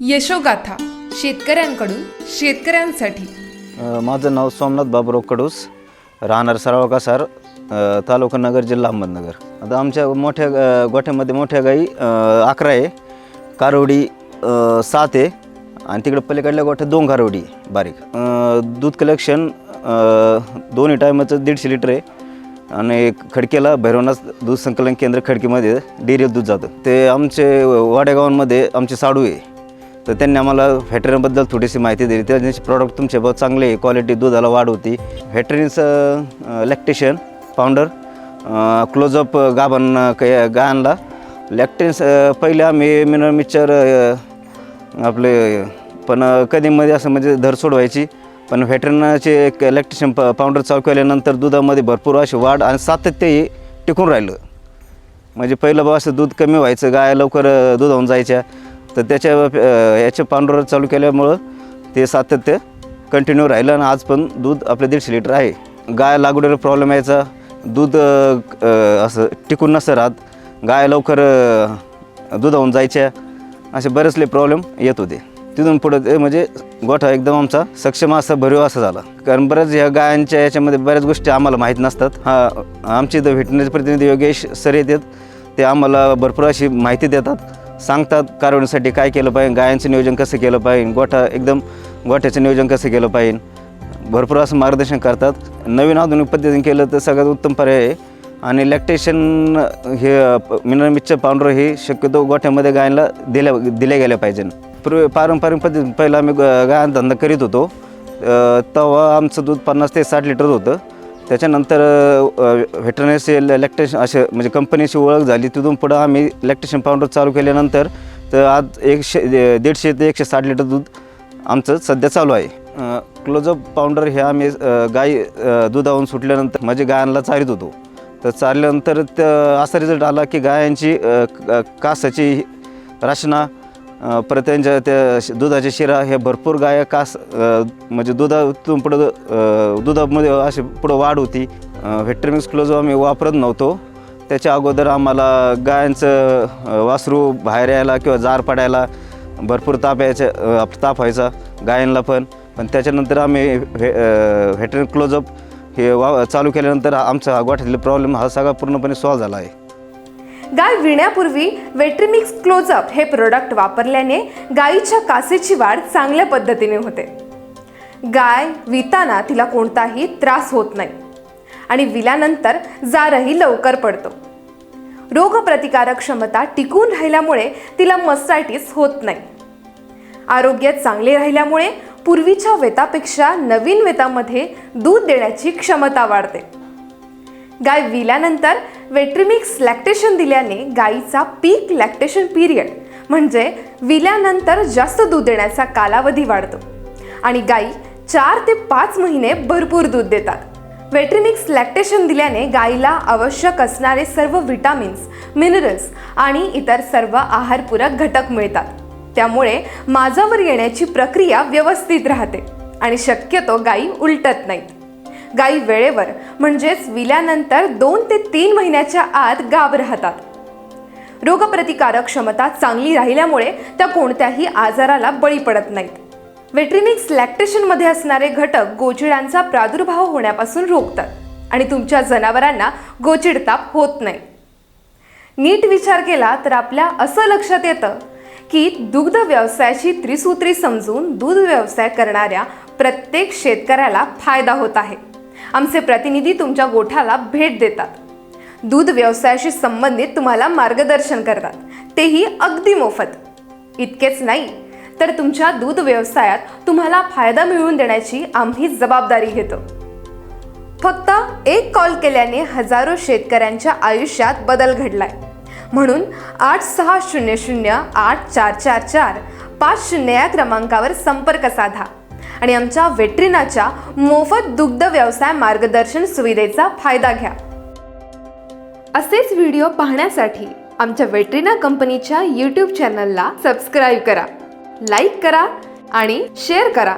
यशोगाथा शेतकऱ्यांकडून शेतकऱ्यांसाठी. अ, माझं नाव सोमनाथ बाबुराव कडूस राहणार सराव कासार अ, तालुका नगर जिल्हा अहमदनगर. आता आमच्या मोठ्या अ, गोठ्यामध्ये मोठ्या गाई अ, अकरा आहे. कारोडी अ, सात आहे. आणि तिकडे पलीकडल्या गोठ्यात दोन कारोडी आहे, बारीक. अ, दूध कलेक्शन अ, दोन्ही टायमाचं दीडशे लिटर आहे. आणि खडकेला भैरवनाथ दूध संकलन केंद्र खडकीमध्ये डेअरी दूध जातं. ते आमचे वाडेगावांमध्ये आमचे साडू आहे. तर त्यांनी आम्हाला व्हेटरीनबद्दल थोडीशी माहिती दिली. त्यांचे प्रॉडक्ट तुमचे बहुत चांगले क्वालिटी दुधाला वाढ होती. व्हेटरीनचं लॅक्टेशन पावडर क्लोजअप गाभण क- गायांना लॅक्टेन्स पहिले आम्ही मिनरल मिक्सचर आपले पण कधीमध्ये असं म्हणजे धर सोडवायची. पण व्हॅटरनाचे एक इलेक्ट्रिशियन प पावडर चालू केल्यानंतर दुधामध्ये भरपूर अशी वाढ आणि सातत्यही टिकून राहिलं. म्हणजे पहिलं बा असं दूध कमी व्हायचं गाय लवकर दूध दुधावून जायच्या. तर त्याच्या याच्या पांढर चालू केल्यामुळं ते सातत्य कंटिन्यू राहिलं आणि आज पण दूध आपलं दीडशे लिटर आहे. गाय लागवडीवर प्रॉब्लेम यायचा. दूध असं टिकून नसतं राहत. गाय लवकर दुधावून जायच्या असे बरेचले प्रॉब्लेम येत होते. तिथून पुढं ते म्हणजे गोठा एकदम आमचा सक्षम असा भरीव असा झाला. कारण बऱ्याच ह्या गायांच्या याच्यामध्ये बऱ्याच गोष्टी आम्हाला माहीत नसतात. हा आमचे इथं व्हेटनरी प्रतिनिधी योगेश सर येतात. ते आम्हाला भरपूर अशी माहिती देतात. सांगतात कारवणीसाठी काय केलं पाहिजे गायांचं नियोजन कसं केलं पाहिजे गोठा एकदम गोठ्याचं नियोजन कसं केलं पाहिजे. भरपूर असं मार्गदर्शन करतात. नवीन आधुनिक पद्धतीने केलं तर सगळ्यात उत्तम पर्याय आहे. आणि लॅक्टेशन हे मिनरल मिक्सचर पावडर हे शक्यतो गोठ्यामध्ये गायला दिल्या दिल्या गेल्या पाहिजे पूर्वी पारंपरिक पद्धती पहिला आम्ही ग- धंदा करीत होतो. तेव्हा आमचं दूध पन्नास ते साठ लिटर होतं. त्याच्यानंतर व्हेटरनरीचे लॅक्टेशन असे म्हणजे कंपनीची ओळख झाली तिथून पुढं आम्ही लॅक्टेशन पावडर चालू केल्यानंतर तर आज एकशे दीडशे ते एकशे साठ लिटर दूध आमचं सध्या चालू आहे. क्लोजअप पावडर हे आम्ही अ, गाई दुधावून सुटल्यानंतर म्हणजे गायांना चारित होतो. तर चारल्यानंतर त- असा रिझल्ट आला की गायांची कासाची रचना परत त्यांच्या त्या श- दुधाच्या शिरा हे भरपूर गाया कास म्हणजे दुधातून पुढं दुधामध्ये अशी पुढं वाढ होती. व्हेटरमिक्स क्लोजो आम्ही वापरत नव्हतो. त्याच्या अगोदर आम्हाला गायांचं वासरू बाहेर यायला किंवा जार पडायला भरपूर ताप यायचा ताप व्हायचा गायांना पण. पण त्याच्यानंतर आम्ही व्हे व्हेटरन क्लोजअप हे वा चालू केल्यानंतर आमचा गोठ्यातले प्रॉब्लेम हा सगळा पूर्णपणे सॉल्व झाला आहे. गाय विण्यापूर्वी वेट्रीमिक्स क्लोजअप हे प्रोडक्ट वापरल्याने गायीच्या कासेची वाढ चांगल्या पद्धतीने होते. गाय विताना तिला कोणताही त्रास होत नाही आणि विल्यानंतर जारही लवकर पडतो. रोगप्रतिकारक क्षमता टिकून राहिल्यामुळे तिला मस्टायटिस होत नाही. आरोग्य चांगले राहिल्यामुळे पूर्वीच्या वेतापेक्षा नवीन वेतामध्ये दूध देण्याची क्षमता वाढते. गाय विल्यानंतर वेट्रिमिक्स लॅक्टेशन दिल्याने गायीचा पीक लॅक्टेशन पिरियड म्हणजे विल्यानंतर जास्त दूध देण्याचा कालावधी वाढतो. आणि गायी चार ते पाच महिने भरपूर दूध देतात. वेट्रिमिक्स लॅक्टेशन दिल्याने गायीला आवश्यक असणारे सर्व व्हिटॅमिन्स मिनरल्स आणि इतर सर्व आहारपूरक घटक मिळतात. त्यामुळे माझावर येण्याची प्रक्रिया व्यवस्थित राहते आणि शक्यतो गायी उलटत नाहीत. गायी वेळेवर म्हणजेच विल्यानंतर दोन ते तीन महिन्याच्या आत गाब राहतात. रोगप्रतिकारक क्षमता चांगली राहिल्यामुळे त्या कोणत्याही आजाराला बळी पडत नाहीत. वेट्रिनिक्स लॅक्टेशनमध्ये असणारे घटक गोचिडांचा प्रादुर्भाव होण्यापासून रोखतात आणि तुमच्या जनावरांना गोचिडताप होत नाही. नीट विचार केला तर आपल्या असं लक्षात येतं की दुग्ध व्यवसायाची त्रिसूत्री समजून दूध व्यवसाय करणाऱ्या प्रत्येक शेतकऱ्याला फायदा होत आहे. आमचे प्रतिनिधी तुमच्या गोठ्याला भेट देतात. दूध व्यवसायाशी संबंधित तुम्हाला मार्गदर्शन करतात. तेही अगदी मोफत. इतकेच नाही तर तुमच्या दूध व्यवसायात तुम्हाला फायदा मिळवून देण्याची आम्ही जबाबदारी घेतो. फक्त एक कॉल केल्याने हजारो शेतकऱ्यांच्या आयुष्यात बदल घडलाय. म्हणून आठ सहा शून्य शून्य आठ चार चार चार पाच शून्य या क्रमांकावर संपर्क साधा. आणि आमच्या वेट्रिनाच्या मोफत दुग्ध व्यवसाय मार्गदर्शन सुविधेचा फायदा घ्या. असेच व्हिडिओ पाहण्यासाठी आमच्या वेट्रिना कंपनीच्या यूट्यूब चॅनलला सबस्क्राईब करा लाईक करा आणि शेअर करा.